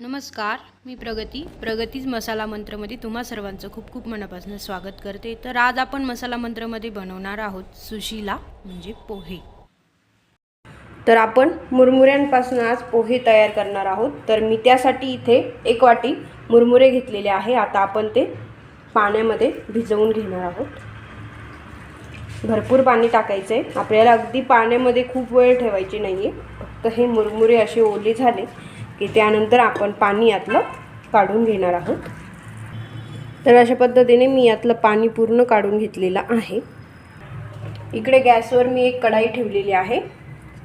नमस्कार मी प्रगती. प्रगतीच मसाला मंत्रमध्ये तुम्हा सर्वांचं खूप खूप मनापासून स्वागत करते. तर आज आपण मसाला मंत्रमध्ये बनवणार आहोत सुशीला म्हणजे पोहे. तर आपण मुरमुऱ्यांपासून आज पोहे तयार करणार आहोत. तर मी त्यासाठी इथे एक वाटी मुरमुरे घेतलेले आहे. आता आपण ते पाण्यामध्ये भिजवून घेणार आहोत. भरपूर पाणी टाकायचं आहे आपल्याला अगदी पाण्यामध्ये खूप वेळ ठेवायची नाही आहे फक्त हे मुरमुरे असे ओले झाले. की त्यानंतर आपण पाणी यातलं काढून घेणार आहोत. तर अशा पद्धतीने मी यातलं पाणी पूर्ण काढून घेतलेलं आहे. इकडे गॅसवर मी एक कढाई ठेवलेली आहे.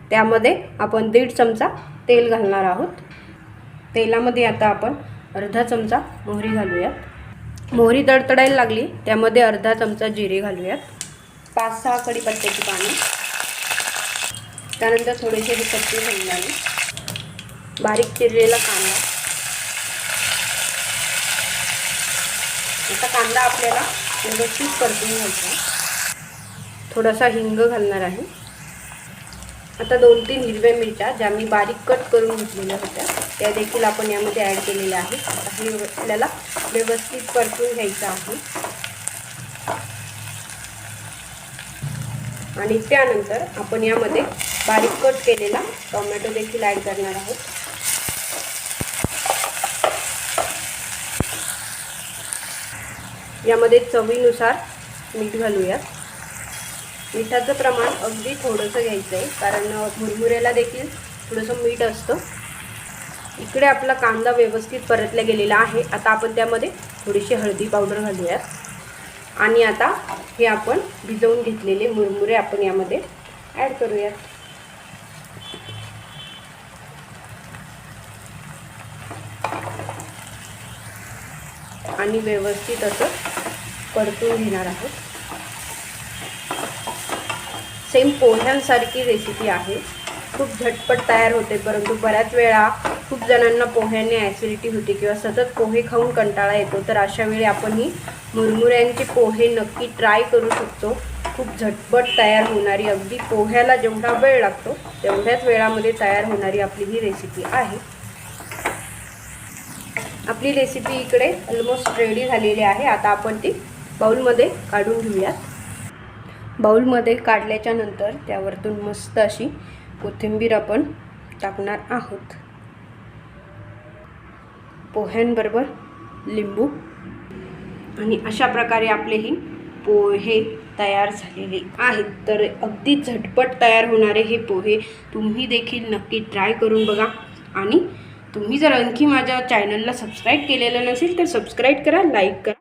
त्यामध्ये आपण दीड चमचा तेल घालणार आहोत. तेलामध्ये आता आपण अर्धा चमचा मोहरी घालूयात. मोहरी तडतडायला लागली त्यामध्ये अर्धा चमचा जिरे घालूयात. पाच सहा कढीपत्त्याची पाणी त्यानंतर थोडेसे हे पत्ते घालून बारीक चिरलेला कांदा. आता कांदा आपल्याला व्यवस्थित परतून घ्यायचा थोडासा हिंग घालणार आहे. आता दोन तीन हिरव्या मिरच्या ज्या मी बारीक कट करून घेतलेल्या होत्या त्या देखील आपण यामध्ये ॲड केलेल्या आहेत. आता हे आपल्याला व्यवस्थित परतून घ्यायचं आहे. आणि त्यानंतर आपण यामध्ये बारीक कट केलेला टोमॅटो देखील ॲड करणार आहोत. यामध्ये चवीनुसार मीठ घालूयात. मिठाचं प्रमाण अगदी थोडंसं घ्यायचं आहे कारण मुरमुऱ्याला देखील थोडंसं मीठ असतं. इकडे आपला कांदा व्यवस्थित परतला गेलेला आहे. आता आपण त्यामध्ये थोडीशी हळदी पावडर घालूयात. आणि आता हे आपण भिजवून घेतलेले मुरमुरे आपण यामध्ये ॲड करूयात. आणि व्यवस्थित असं परतून घेणार आहोत. सेम पोह्यांसारखी रेसिपी आहे. खूप झटपट तयार होते परंतु बऱ्याच वेळा खूप जणांना पोह्याने ॲसिडिटी होते किंवा सतत पोहे खाऊन कंटाळा येतो. तर अशा वेळी आपण ही मुरमुऱ्यांचे पोहे नक्की ट्राय करू शकतो. खूप झटपट तयार होणारी अगदी पोह्याला जेवढा वेळ लागतो तेवढ्याच वेळामध्ये तयार होणारी आपली ही रेसिपी आहे. आपली रेसिपी इकडे ऑलमोस्ट रेडी झालेली आहे. आता आपण ती बाऊलमध्ये काढून घेऊयात. बाऊलमध्ये काढल्याच्या नंतर त्यावरतून मस्त अशी कोथिंबीर आपण टाकणार आहोत. पोह्यांबरोबर लिंबू. आणि अशा प्रकारे आपले ही पोहे तयार झालेले आहेत. तर अगदी झटपट तयार होणारे हे पोहे तुम्ही देखील नक्की ट्राय करून बघा. आणि तुम्ही जर आणखी माझ्या चॅनलला सबस्क्राईब केलेलं नसेल तर सबस्क्राईब करा लाईक करा.